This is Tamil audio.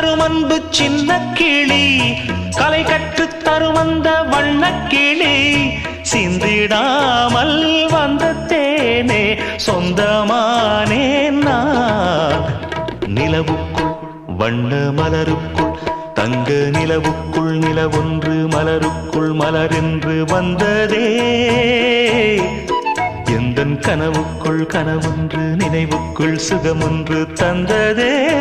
தரும் அன்பு சின்ன கிளி. கலை கற்றுத் தரும் அந்த வண்ண கிளி. சிந்திடாமல் வந்த தேனே சொந்தமானே நான். நிலவுக்குள் வண்ண மலருக்குள் தங்க நிலவுக்குள் நிலவொன்று மலருக்குள் மலரென்று வந்ததே. எந்தன் கனவுக்குள் கனவொன்று நினைவுக்குள் சுகமொன்று தந்ததே.